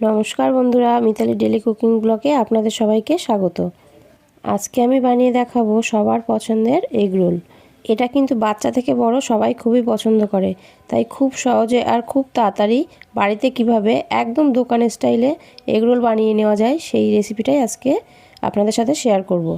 নমস্কার বন্ধুরা, Mitali daily cooking ব্লগে আপনাদের সবাইকে স্বাগত। আজকে আমি বানিয়ে দেখাবো সবার পছন্দের এগ রোল এটা কিন্তু বাচ্চা থেকে বড় সবাই খুবই পছন্দ করে। তাই খুব সহজে আর খুব তাড়াতাড়ি বাড়িতে কীভাবে একদম দোকানের স্টাইলে এগ রোল বানিয়ে নেওয়া যায়, সেই রেসিপিটাই আজকে আপনাদের সাথে শেয়ার করব।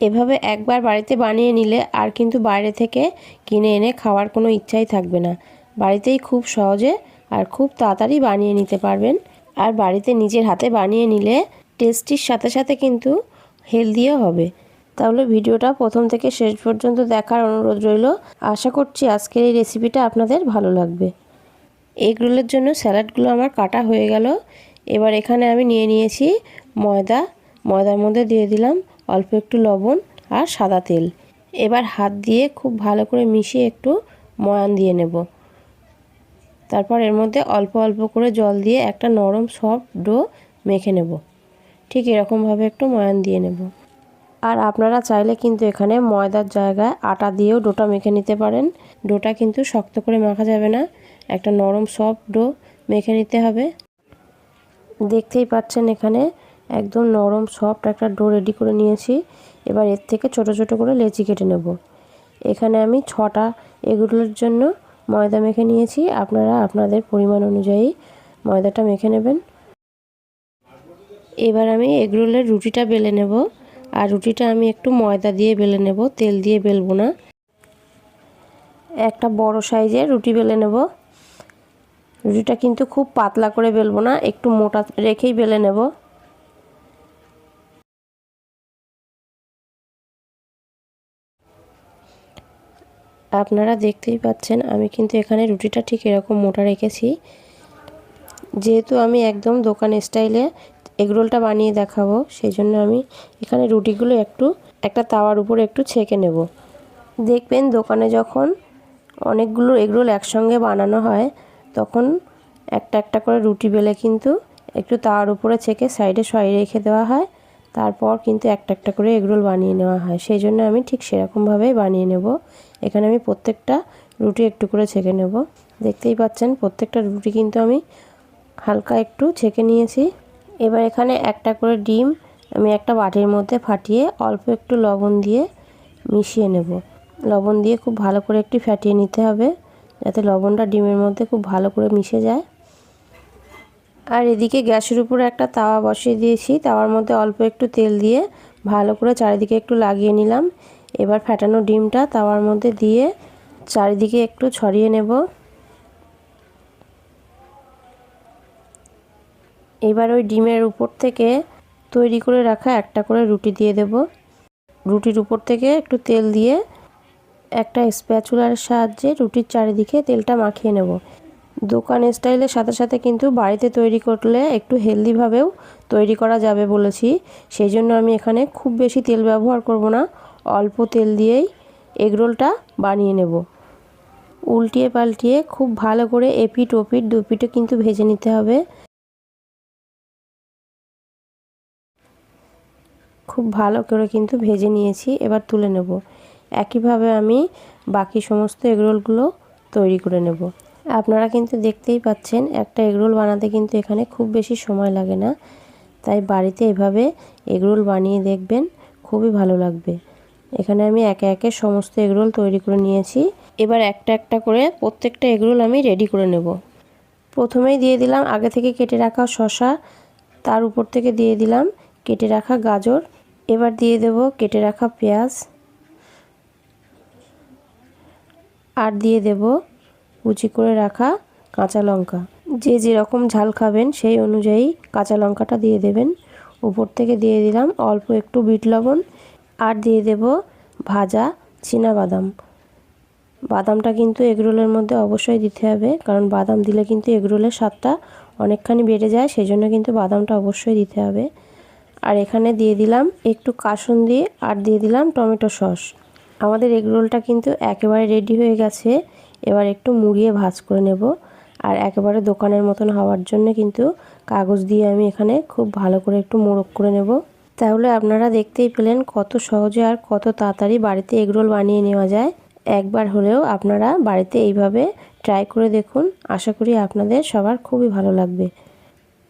এভাবে একবার বাড়িতে বানিয়ে নিলে আর কিন্তু বাইরে থেকে কিনে এনে খাওয়ার কোনো ইচ্ছাই থাকবে না। বাড়িতেই খুব সহজে আর খুব তাড়াতাড়ি বানিয়ে নিতে পারবেন। আর বাড়িতে নিজের হাতে বানিয়ে নিলে টেস্টির সাথে সাথে কিন্তু হেলদিও হবে। তাহলে ভিডিওটা প্রথম থেকে শেষ পর্যন্ত দেখার অনুরোধ রইল। আশা করছি আজকের এই রেসিপিটা আপনাদের ভালো লাগবে। এগ রোলের জন্য স্যালাডগুলো আমার কাটা হয়ে গেল। এবার এখানে আমি নিয়ে নিয়েছি ময়দা। ময়দার মধ্যে দিয়ে দিলাম অল্প একটু লবণ আর সাদা তেল। এবার হাত দিয়ে খুব ভালো করে মিশিয়ে একটু ময়ান দিয়ে নেব। তারপর এর মধ্যে অল্প অল্প করে জল দিয়ে একটা নরম সফট ডো মেখে নেব। ঠিক এরকমভাবে একটু ময়ান দিয়ে নেব। আর আপনারা চাইলে কিন্তু এখানে ময়দার জায়গায় আটা দিয়েও ডোটা মেখে নিতে পারেন। ডোটা কিন্তু শক্ত করে মাখা যাবে না। একটা নরম সফট ডো মেখে নিতে হবে। দেখতেই পাচ্ছেন এখানে একদম নরম সফট একটা ডো রেডি করে নিয়েছি। এবার এর থেকে ছোট ছোট করে লেচি কেটে নেব। এখানে আমি ছটা এগুলোর জন্য ময়দা মেখে নিয়েছি। আপনারা আপনাদের পরিমাণ অনুযায়ী ময়দাটা মেখে নেবেন। এবার আমি এগরোলের রুটিটা বেলে নেব। আর রুটিটা আমি একটু ময়দা দিয়ে বেলে নেব, তেল দিয়ে বেলবো না। একটা বড় সাইজের রুটি বেলে নেব। রুটিটা কিন্তু খুব পাতলা করে বেলবো না, একটু মোটা রেখেই বেলে নেব। আপনারা দেখতেই পাচ্ছেন, আমি কিন্তু এখানে রুটিটা ঠিক এরকম মোটা রেখেছি। যেহেতু আমি একদম দোকান স্টাইলে এগরোলটা বানিয়ে দেখাবো সেই জন্য আমি এখানে রুটিগুলো একটু, একটা তাওয়ার উপরে একটু ছেঁকে নেব। দেখবেন দোকানে যখন অনেকগুলো এগরোল একসঙ্গে বানানো হয়, তখন একটা একটা করে রুটি বেলে কিন্তু একটু তাওয়ার উপরে ছেঁকে সাইডে সয় রেখে দেওয়া হয়। তারপর কিন্তু একটা একটা করে এগরোল বানিয়ে নেওয়া হয়। সেই জন্য আমি ঠিক সেরকমভাবেই বানিয়ে নেব। এখানে আমি প্রত্যেকটা রুটি একটু করে ছেঁকে নেব। দেখতেই পাচ্ছেন, প্রত্যেকটা রুটি কিন্তু আমি হালকা একটু ছেঁকে নিয়েছি। এবার এখানে একটা করে ডিম আমি একটা বাটির মধ্যে ফাটিয়ে অল্প একটু লবণ দিয়ে মিশিয়ে নেব। লবণ দিয়ে খুব ভালো করে একটু ফাটিয়ে নিতে হবে, যাতে লবণটা ডিমের মধ্যে খুব ভালো করে মিশে যায়। আর এদিকে গ্যাসের উপরে একটা তাওয়া বসিয়ে দিয়েছি। তাওয়ার মধ্যে অল্প একটু তেল দিয়ে ভালো করে চারিদিকে একটু লাগিয়ে নিলাম। এবার ফ্যাটানো ডিমটা তাওয়ার মধ্যে দিয়ে চারিদিকে একটু ছড়িয়ে নেব। এবার ওই ডিমের উপর থেকে তৈরি করে রাখা একটা করে রুটি দিয়ে দেব। রুটির উপর থেকে একটু তেল দিয়ে একটা স্প্যাচুলার সাহায্যে রুটির চারিদিকে তেলটা মাখিয়ে নেব। দোকান স্টাইলের সাথে সাথে কিন্তু বাড়িতে তৈরি করলে একটু হেলদিভাবেও তৈরি করা যাবে বলেছি। সেই জন্য আমি এখানে খুব বেশি তেল ব্যবহার করব না। অল্প তেল দিয়েই এগরোলটা বানিয়ে নেব। উল্টিয়ে পাল্টিয়ে খুব ভালো করে এপিট ওপিট দুপিটে কিন্তু ভেজে নিতে হবে। খুব ভালো করে কিন্তু ভেজে নিয়েছি, এবার তুলে নেব। একইভাবে আমি বাকি সমস্ত এগরোলগুলো তৈরি করে নেব। আপনারা কিন্তু দেখতেই পাচ্ছেন, একটা এগরোল বানাতে কিন্তু এখানে খুব বেশি সময় লাগে না। তাই বাড়িতে এভাবে এগরোল বানিয়ে দেখবেন, খুবই ভালো লাগবে। এখানে আমি একে একে সমস্ত এগরোল তৈরি করে নিয়েছি। এবার একটা একটা করে প্রত্যেকটা এগরোল আমি রেডি করে নেব। প্রথমেই দিয়ে দিলাম আগে থেকে কেটে রাখা শশা তার উপর থেকে দিয়ে দিলাম কেটে রাখা গাজর, এবার দিয়ে দেব কেটে রাখা পেঁয়াজ, আর দিয়ে দেব কুচি করে রাখা কাঁচা লঙ্কা। যে যেরকম ঝাল খাবেন, সেই অনুযায়ী কাঁচা লঙ্কাটা দিয়ে দেবেন। উপর থেকে দিয়ে দিলাম অল্প একটু বিট লবণ আর দিয়ে দেব ভাজা বাদাম বাদামটা কিন্তু এগরোলের মধ্যে অবশ্যই দিতে হবে, কারণ বাদাম দিলে কিন্তু এগরোলের স্বাদটা অনেকখানি বেড়ে যায় সেই জন্য কিন্তু বাদামটা অবশ্যই দিতে হবে। আর এখানে দিয়ে দিলাম একটু কাসুন দিয়ে আর দিয়ে দিলাম টমেটো সস। আমাদের এগরোলটা কিন্তু একেবারে রেডি হয়ে গেছে। এবার একটু মুড়িয়ে ভাজ করে নেব। আর একেবারে দোকানের মতন হওয়ার জন্য কিন্তু কাগজ দিয়ে আমি এখানে খুব ভালো করে একটু মোড়ক করে নেব। তাহলে আপনারা দেখতেই পেলেন কত সহজে আর কত তাড়াতাড়ি বাড়িতে এগরোল বানিয়ে নেওয়া যায়। একবার হলেও আপনারা বাড়িতে এইভাবে ট্রাই করে দেখুন। আশা করি আপনাদের সবার খুবই ভালো লাগবে।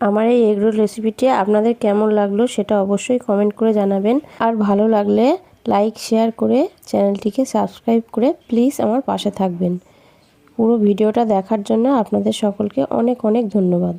আমার এই এগরোল রেসিপিটি আপনাদের কেমন লাগল সেটা অবশ্যই কমেন্ট করে জানাবেন। আর ভালো লাগলে লাইক, শেয়ার করে চ্যানেলটিকে সাবস্ক্রাইব করে প্লিজ আমার পাশে থাকবেন। পুরো ভিডিওটা দেখার জন্য আপনাদের সকলকে অনেক অনেক ধন্যবাদ।